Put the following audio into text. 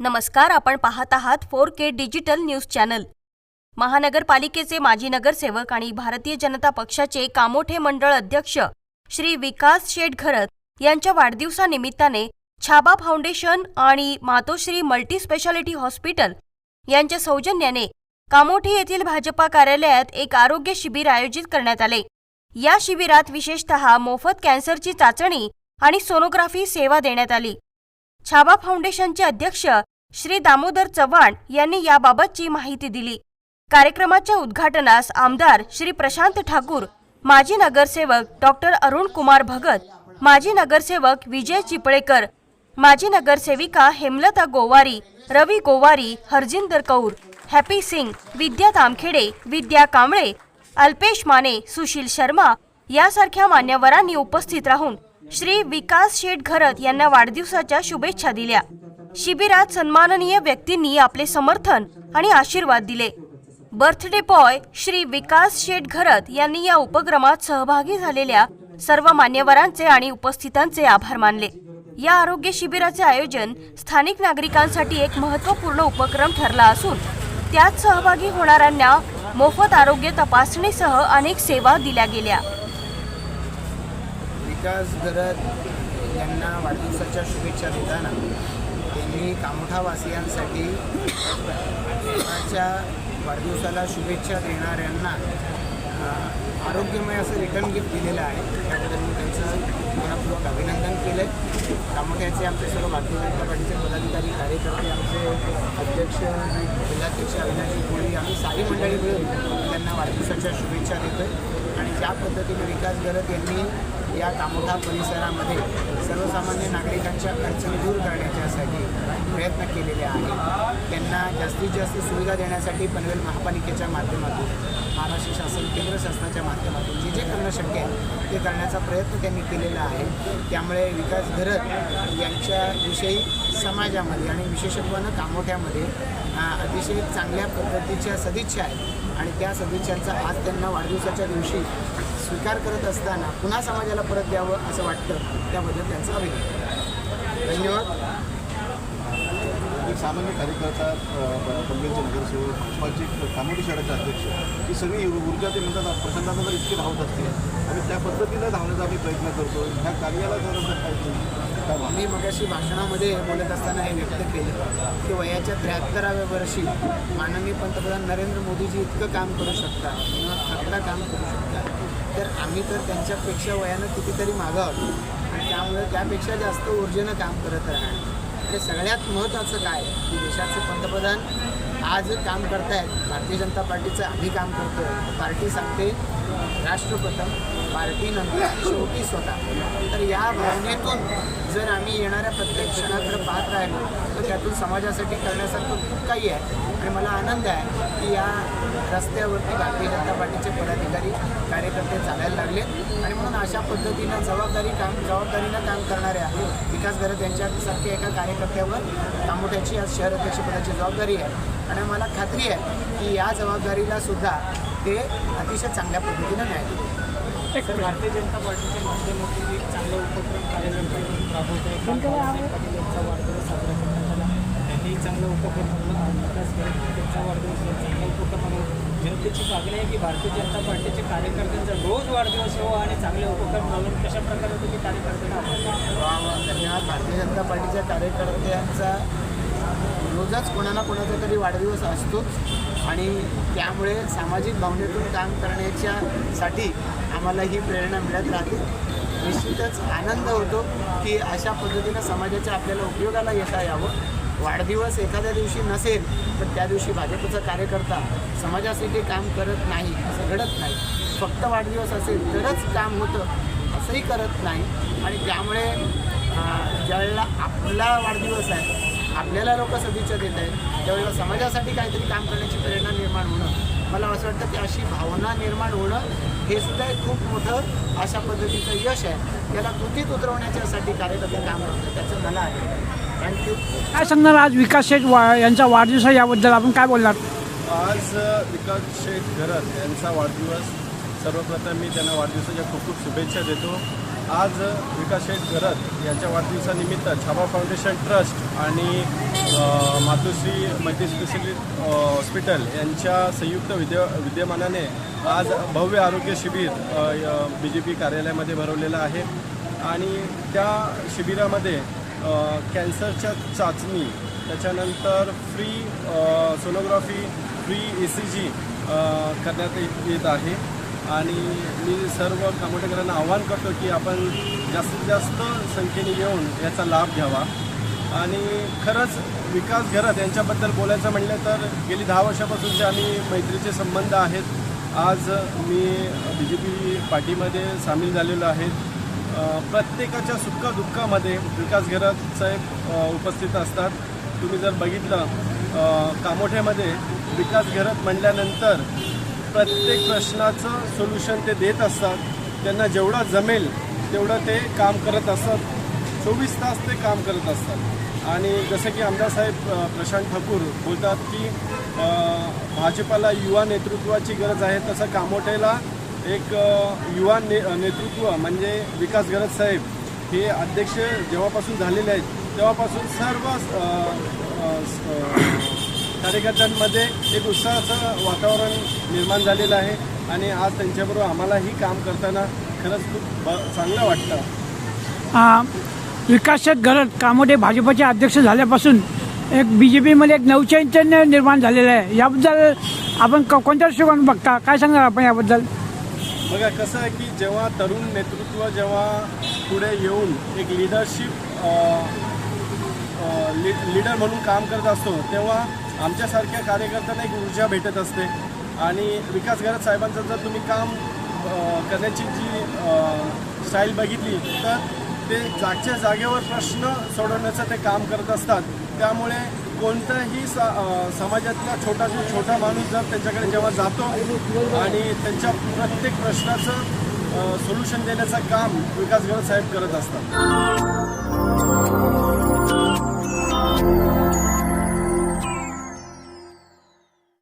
नमस्कार आपण पाहत आहात four K digital news channel. महानगरपालिकेचे माजी नगरसेवक आणि भारतीय जनता पक्षाचे कामोठे मंडळ अध्यक्ष श्री विकास शेटघरत यांच्या वाढदिवसानिमित्ताने छाबा फाउंडेशन आणि मातोश्री मल्टी स्पेशालिटी हॉस्पिटल यांच्या सौजन्याने कामोठे येथील भाजपा कार्यालयात एक आरोग्य शिबिर आयोजित करण्यात आले. या शिबिरात विशेषतः मोफत कॅन्सरची चाचणी आणि सोनोग्राफी सेवा देण्यात आली. छाबा फाउंडेशनचे अध्यक्ष श्री दामोदर चव्हाण यांनी याबाबतची माहिती दिली. कार्यक्रमाच्या उद्घाटनास आमदार श्री प्रशांत ठाकूर माजी नगरसेवक डॉक्टर अरुण कुमार भगत माजी नगरसेवक विजय चिपळेकर माजी नगरसेविका हेमलता गोवारी रवी गोवारी हरजिंदर कौर हॅपी सिंग विद्या तामखेडे विद्या कांबळे अल्पेश माने सुशील शर्मा यासारख्या मान्यवरांनी उपस्थित राहून श्री विकास शेटघरत यांना वाढदिवसाच्या शुभेच्छा दिल्या. शिबिरात सन्माननीय व्यक्तींनी आपले समर्थन आणि आशीर्वाद दिले. बर्थडे बॉय श्री विकास शेटघरत यांनी या उपक्रमात सहभागी झालेल्या सर्व मान्यवरांचे आणि उपस्थितांचे आभार मानले. या आरोग्य शिबिराचे आयोजन स्थानिक नागरिकांसाठी एक महत्त्वपूर्ण उपक्रम ठरला असून त्यात सहभागी होणाऱ्यांना मोफत आरोग्य तपासणीसह अनेक सेवा दिल्या गेल्या. विकास गरज यांना वाढदिवसाच्या शुभेच्छा देताना त्यांनी कामठावासियांसाठी स्वतःच्या वाढदिवसाला शुभेच्छा देणाऱ्यांना आरोग्यमय असं रिटर्न गिफ्ट दिलेलं आहे. त्याबद्दल मी त्यांचं मनपूर्वक अभिनंदन केलं आहे कामठ्याचे आमचे सर्व भारतीय जनता पार्टीचे पदाधिकारी कार्यकर्ते आमचे अध्यक्ष जिल्हाध्यक्ष अविनाशी कोळी आम्ही सारी मंडळी मिळून वाढदिवसाच्या शुभेच्छा देतो आणि ज्या पद्धतीने विकास गरज यांनी या कामोठा परिसरामध्ये सर्वसामान्य नागरिकांच्या अडचणी दूर करण्याच्यासाठी प्रयत्न केलेले आहेत. त्यांना जास्तीत जास्त सुविधा देण्यासाठी पनवेल महापालिकेच्या माध्यमातून महाराष्ट्र शासन केंद्र शासनाच्या माध्यमातून जे जे करणं शक्य आहे ते करण्याचा प्रयत्न त्यांनी केलेला आहे. त्यामुळे विकास घरत यांच्याविषयी समाजामध्ये आणि विशेषत्वानं कामोठ्यामध्ये अतिशय चांगल्या पद्धतीच्या सदिच्छा आहेत. आणि त्या सदिच्छांचा आज त्यांना वाढदिवसाच्या दिवशी स्वीकार करत असताना पुन्हा समाजाला परत द्यावं असं वाटतं त्याबद्दल त्यांचं अभिनंदन. धन्यवाद. सामान्य कार्यकर्ता अ, पनवेलचे नगरसेवक पुष्पाची कामोडी शहराचे अध्यक्ष ही सगळी ऊर्जा ते म्हणतात प्रशांतांना जर इतकी धावत असते. आणि त्या पद्धतीनं धावण्याचा आम्ही प्रयत्न करतो. ह्या कार्याला जर आपण काय मी मगाशी भाषणामध्ये बोलत असताना हे व्यक्त केलं की वयाच्या त्र्याहत्तराव्या वर्षी माननीय पंतप्रधान नरेंद्र मोदीजी इतकं काम करू शकतात किंवा खतरा काम करू शकतात. तर आम्ही तर त्यांच्यापेक्षा वयानं कितीतरी मागं आहोत. आणि त्यामुळे त्यापेक्षा जास्त ऊर्जेनं काम करत राहणार. आणि सगळ्यात महत्त्वाचं काय की देशाचे पंतप्रधान आज काम करतायत. भारतीय जनता पार्टीचं आम्ही काम करतो पार्टी सांगते राष्ट्रप्रथम. पार्टीनंतर शेवटी स्वतः. तर या भावनेतून जर आम्ही येणाऱ्या प्रत्येक क्षणाकडे पाहत राहिलो तर त्यातून समाजासाठी करण्यासारखं खूप काही आहे. आणि मला आनंद आहे की या रस्त्यावरती भारतीय जनता पार्टीचे पदाधिकारी कार्यकर्ते चालायला लागले. आणि म्हणून अशा पद्धतीनं जबाबदारी काम जबाबदारीनं काम करणाऱ्या विकास गरज यांच्यासारख्या एका कार्यकर्त्यावर कामोठ्याची आज शहर अध्यक्षपदाची जबाबदारी आहे. आणि मला खात्री आहे की या जबाबदारीला सुद्धा ते अतिशय चांगल्या पद्धतीनं न्याय भारतीय जनता पार्टीच्या माध्यमातून एक चांगला उपक्रम कार्यकर्ते राबवत आहे बाबासाहेब पाटील यांचा वाढदिवस साजरा करण्यात आला. त्यांनी चांगला उपक्रम विकास करत त्यांचा वाढदिवस हा चांगला उपक्रम जनतेची मागणी आहे की भारतीय जनता पार्टीचे कार्यकर्त्यांचा रोज वाढदिवस हो आणि चांगले उपक्रम राबवून कशा प्रकारे तुम्ही कार्यकर्त्यांना धन्यवाद. भारतीय जनता पार्टीच्या कार्यकर्त्यांचा रोजच कोणाला कोणाचा तरी वाढदिवस असतोच. आणि त्यामुळे सामाजिक भावनेतून काम करण्याच्यासाठी आम्हाला ही प्रेरणा मिळत राहते. निश्चितच आनंद होतो की अशा पद्धतीनं समाजाच्या आपल्याला उपयोगाला येता यावं. वाढदिवस एखाद्या दिवशी नसेल तर त्या दिवशी भाजपचा कार्यकर्ता समाजासाठी काम करत नाही असं घडत नाही. फक्त वाढदिवस असेल तरच काम होतं असंही करत नाही. आणि त्यामुळे ज्यावेळेला आपला वाढदिवस आहे आपल्याला लोक सदिच्छा देत आहेत त्यावेळेला समाजासाठी काहीतरी काम करण्याची प्रेरणा निर्माण होणं मला असं वाटतं की अशी भावना निर्माण होणं हे सुद्धा एक खूप मोठं अशा पद्धतीचं यश आहे. त्याला कृतीत उतरवण्याच्यासाठी कार्यकर्ते काम करतात त्याचं मला आहे. थँक्यू काय सांगणार आज विकास शेठ वा यांचा वाढदिवस आहे याबद्दल? आपण काय बोलणार? आज विकास शेठ घरत यांचा वाढदिवस. सर्वप्रथम मी त्यांना वाढदिवसाच्या खूप खूप शुभेच्छा देतो. आज विकास शेठ घरत यांच्या वाढदिवसानिमित्त छाबा फाउंडेशन ट्रस्ट आणि Matushri Matoshri multi specialist hospital यांच्या संयुक्त विद्य विद्यमानाने आज भव्य आरोग्य शिबिर बी जे पी कार्यालयामध्ये भरवलेलं आहे. आणि त्या शिबिरामध्ये कॅन्सरच्या चाचणी त्याच्यानंतर free sonography free E C G करण्यात येत आहे. आणि मी सर्व कामोटेकरांना आवाहन करतो की आपण जास्तीत जास्त संख्येने येऊन याचा लाभ घ्यावा. आणि खरंच विकास घरत यांच्याबद्दल बोलायचं म्हणलं तर गेली दहा वर्षापासूनचे आम्ही मैत्रीचे संबंध आहेत आज मी बी जे पी पार्टीमध्ये सामील झालेलो आहे. प्रत्येकाच्या सुखदुःखामध्ये विकास घरत साहेब उपस्थित असतात. तुम्ही जर बघितलं कामोठ्यामध्ये विकास घरत म्हणल्यानंतर प्रत्येक प्रश्नाचं सोल्युशन ते देत असतात. त्यांना जेवढं जमेल तेवढं ते काम करत असतात. चोवीस तास ते काम करत असतात. आणि जसं की आमदार साहेब प्रशांत ठाकूर बोलतात की भाजपाला युवा नेतृत्वाची गरज आहे. तसं कामोठेला एक युवा ने नेतृत्व म्हणजे विकास गरज साहेब हे अध्यक्ष जेव्हापासून झालेले आहेत तेव्हापासून सर्व कार्यकर्त्यांमध्ये एक उत्साहाचं वातावरण निर्माण झालेलं आहे आणि आज त्यांच्याबरोबर आम्हालाही काम करताना खरंच खूप चांगलं वाटतं. आ, विकास शेठ घरत कामोडे भाजपचे अध्यक्ष झाल्यापासून एक बी जे पीमध्ये एक नवचैतन्य निर्माण झालेलं आहे. याबद्दल आपण क- कोणत्या दृष्टिकोन बघता? काय सांगणार आपण याबद्दल? बघा कसं आहे की जेव्हा तरुण नेतृत्व जेव्हा पुढे येऊन एक लिडरशिप लीडर म्हणून काम करत असतो तेव्हा आमच्यासारख्या कार्यकर्त्यांना एक ऊर्जा भेटत असते. आणि विकास गरज साहेबांचं जर तुम्ही काम करण्याची जी स्टाईल बघितली तर ते जागच्या जागेवर प्रश्न सोडवण्याचं ते काम करत असतात. त्यामुळे कोणताही सा समाजातला छोटा छोटा माणूस जर त्यांच्याकडे जेव्हा जातो आणि त्यांच्या प्रत्येक प्रश्नाचं सोल्युशन देण्याचं काम विकास गरज साहेब करत असतात.